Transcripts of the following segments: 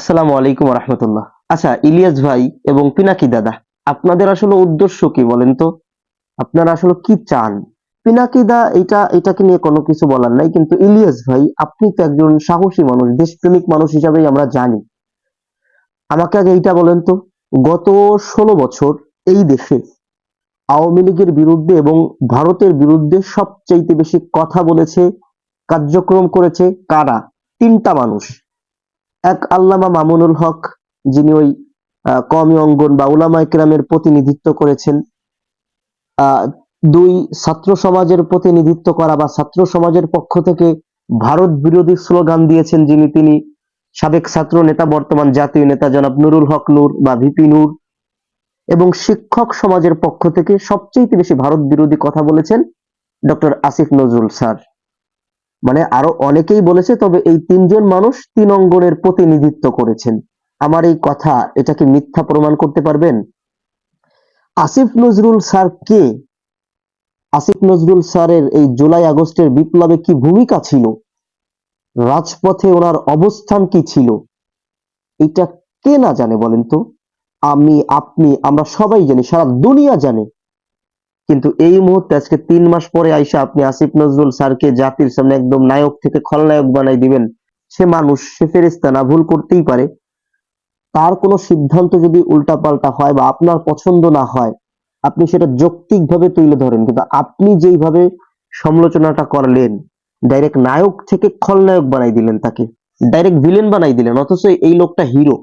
আসসালামু আলাইকুম রহমতুল্লাহ। আচ্ছা ইলিয়াস ভাই এবং পিনাকি দাদা, আপনাদের আসলে উদ্দেশ্য কি বলেন তো? আপনারা আসলে কি চান? পিনাকি দা, এটা, এটাকে নিয়ে কোনো কিছু বলার নাই, কিন্তু ইলিয়াস ভাই, আপনি তো একজন সাহসী মানুষ, দেশপ্রেমিক মানুষ হিসাবেই আমরা জানি। আমাকে আগে এইটা বলেন তো, গত ষোলো বছর এই দেশে আওয়ামী লীগের বিরুদ্ধে এবং ভারতের বিরুদ্ধে সবচাইতে বেশি কথা বলেছে, কার্যক্রম করেছে কারা? তিনটা মানুষ। এক আল্লামা মামুনুল হক, যিনি ওই কওমি অঙ্গন বা উলামা ইকরামের প্রতিনিধিত্ব করেছেন। দুই ছাত্র সমাজের প্রতিনিধিত্ব করা বা ছাত্র সমাজের পক্ষ থেকে ভারত বিরোধী স্লোগান দিয়েছেন যিনি। তিনি সাবেক ছাত্র নেতা, বর্তমান জাতীয় নেতা জনাব নুরুল হক নূর বা ভিপি নূর। এবং শিক্ষক সমাজের পক্ষ থেকে সবচেয়ে বেশি ভারত বিরোধী কথা বলেছেন ডক্টর আসিফ নজরুল স্যার। মানে আরও অনেকেই বলেছে, তবে এই তিনজন মানুষ তিন অঙ্গনের প্রতিনিধিত্ব করেছেন। আমার এই কথা এটাকে মিথ্যা প্রমাণ করতে পারবেন? আসিফ নজরুল স্যার কে? আসিফ নজরুল স্যারের এই জুলাই আগস্টের বিপ্লবে কি ভূমিকা ছিল? রাজপথে ওনার অবস্থান কি ছিল? এটা কে না জানে বলেন তো? আমি, আপনি, আমরা সবাই জানি, সারা দুনিয়া জানে কিন্তু এই মুহূর্তে আজকে তিন মাস পরে আইসা আপনি আসিফ নজরুল স্যারকে, জাতির সামনে একদম নায়ক থেকে খলনায়ক বানাই দিবেন, সে মানুষ, সে ফেরেস্তা না, ভুল করতেই পারে। তার কোনো সিদ্ধান্ত যদি উল্টাপাল্টা হয় বা আপনার পছন্দ না হয়, আপনি সেটা যৌক্তিকভাবে তুলে ধরেন। কিন্তু আপনি যেইভাবে সমালোচনাটা করলেন ডাইরেক্ট নায়ক থেকে খলনায়ক বানাই দিলেন তাকে ডাইরেক্ট ভিলেন বানাই দিলেন, অথচ এই লোকটা হিরো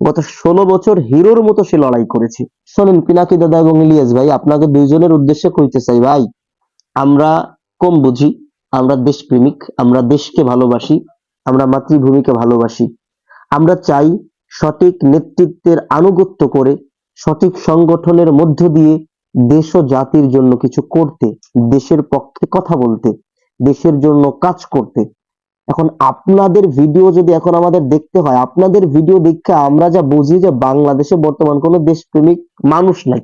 গত ষোলো বছর হিরোর মতো সে লড়াই করেছে। শোনেন, পিনাকি দাদা এবং ইলিয়াস ভাই আপনাকে দুইজনের উদ্দেশ্যে কইতে চাই, ভাই, আমরা কম বুঝি, আমরা দেশপ্রেমিক আমরা দেশকে ভালোবাসি, আমরা মাতৃভূমিকে ভালোবাসি। আমরা চাই সঠিক নেতৃত্বের আনুগত্য করে, সঠিক সংগঠনের মধ্য দিয়ে দেশ ও জাতির জন্য কিছু করতে, দেশের পক্ষে কথা বলতে, দেশের জন্য কাজ করতে এখন আপনাদের ভিডিও যদি এখন আমাদের দেখতে হয়, আপনাদের ভিডিও দেখে আমরা যা বুঝি যে বাংলাদেশে বর্তমান কোনো দেশপ্রেমিক মানুষ নাই।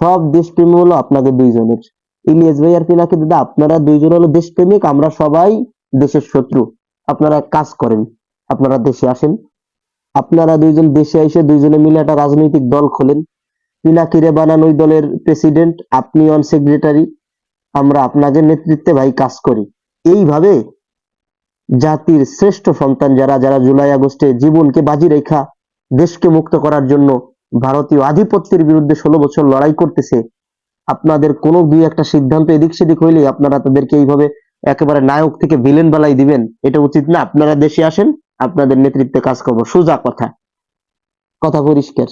সব দেশপ্রেমী হলো আপনাদের দুইজনের। ইলিয়াস ভাই আর পিনাকি দাদা, আপনারা দুইজন হলো দেশপ্রেমিক, আমরা সবাই দেশের শত্রু। আপনারা কাজ করেন, আপনারা দেশে আসেন। আপনারা দুইজন দেশে এসে দুইজনে মিলে একটা রাজনৈতিক দল খোলেন। পিনাকিরে বানান ওই দলের প্রেসিডেন্ট আপনি অন সেক্রেটারি আমরা আপনাদের নেতৃত্বে ভাই কাজ করি। এইভাবে জাতির শ্রেষ্ঠ সন্তান যারা যারা জুলাই আগস্টে জীবনকে বাজি রেখা, দেশকে মুক্ত করার জন্য ভারতীয় আধিপত্যের বিরুদ্ধে ষোলো বছর লড়াই করতেছে, আপনাদের কোনো দুই একটা সিদ্ধান্ত এদিক সেদিক হইলে আপনারা তাদেরকে এইভাবে একেবারে নায়ক থেকে ভিলেন বালাই দিবেন, এটা উচিত না। আপনারা দেশে আসেন, আপনাদের নেতৃত্বে কাজ করব। সোজা কথা। কথা পরিষ্কার।